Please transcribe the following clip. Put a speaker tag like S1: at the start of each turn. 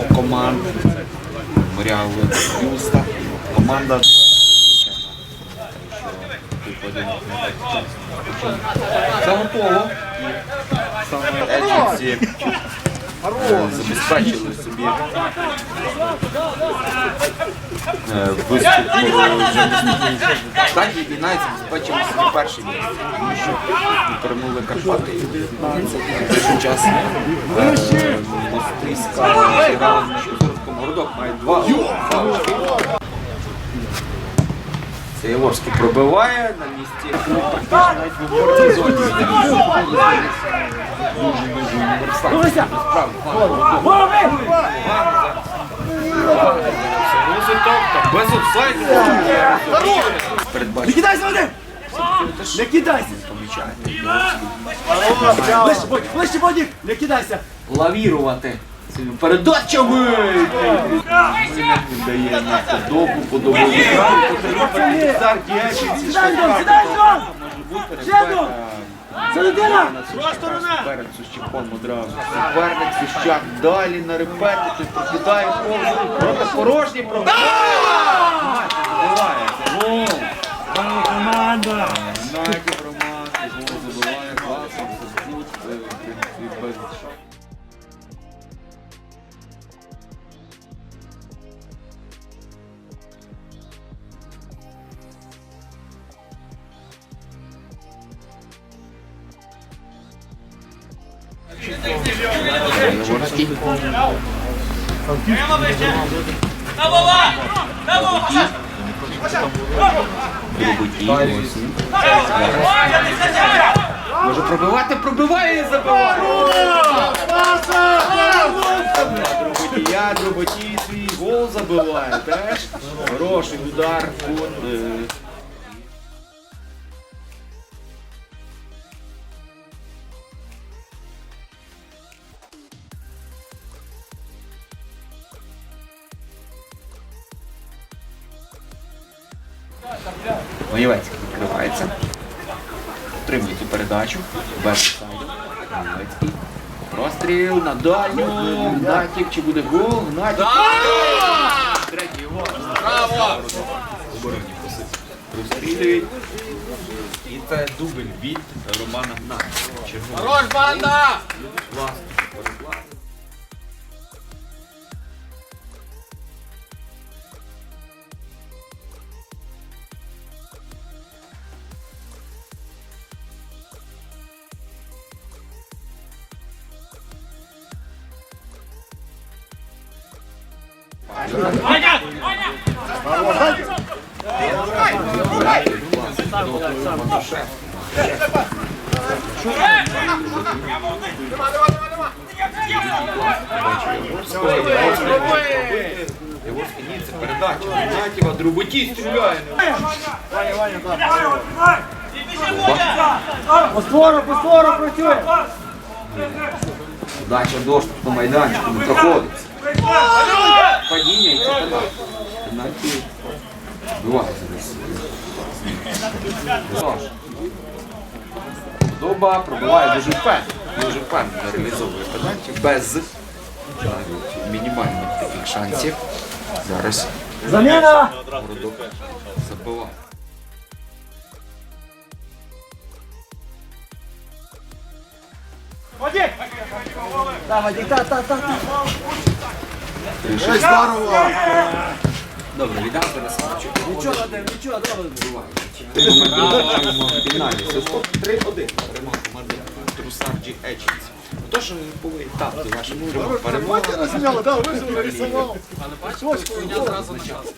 S1: команд. Морял Юста. Команда. Саме е, забезпечили собі е, стадії і навіть забезпечили собі перше місце, тому що перемогли Карпати 19 в той час. Мостиська зіграла городок, має два. Це Яворський пробиває на місці. Практично навіть в опорній зоні. Дуже дуже універсальний. Насправді, без офсайду.
S2: Не кидайся, Вадим! Не кидайся! Ближче, Бодік! Не кидайся!
S1: Лавірувати передачами. Дає на подобу, подобу. Цар Дячинці.
S2: Сідай, Дон, сідай, Людина!
S1: Перед Сущаком одразу. Суперник Сущак далі на репетицію, прокидає повністю. Проти порожній пробиває.
S2: Команда!
S1: Може пробивати, пробиває і забиває. Дроботія, Дроботій свій гол забиває. Теж хороший удар. Фон, Маєвецький відкривається. Отримує цю передачу. Без сайду. Маєвецький. Простріл на дальню. Гнатів. Чи буде гол? Гнатів. Третій гол. Браво! Обороні посип. Прострілюють. І це дубль від Романа Гнатів.
S3: Хорош, банда!
S1: Класно. Переклад. Яворський передача. Гнатєва, Друботій стріляє.
S2: По створу, по створу працює!
S1: Дача дошку по майданчику не проходить. Падіння і десь. Тож. Подоба пробиває дуже впевнено. Дуже впевнено реалізовує подачі без навіть мінімальних таких шансів. Зараз
S2: Заміна!
S1: городок забиває.
S2: Да, Вадик, та, та, та, та.
S1: Здорово! Добре, віддав зараз
S2: Нічого, Вадим, нічого, добре.
S1: Фіналі. Це 3-1. Перемога команди Трусарджі Еченс. Тож повинні тапти вашу перемогу.
S2: Сняла, да, вижив, нарисував.
S3: Але бачите, коня зразу на час.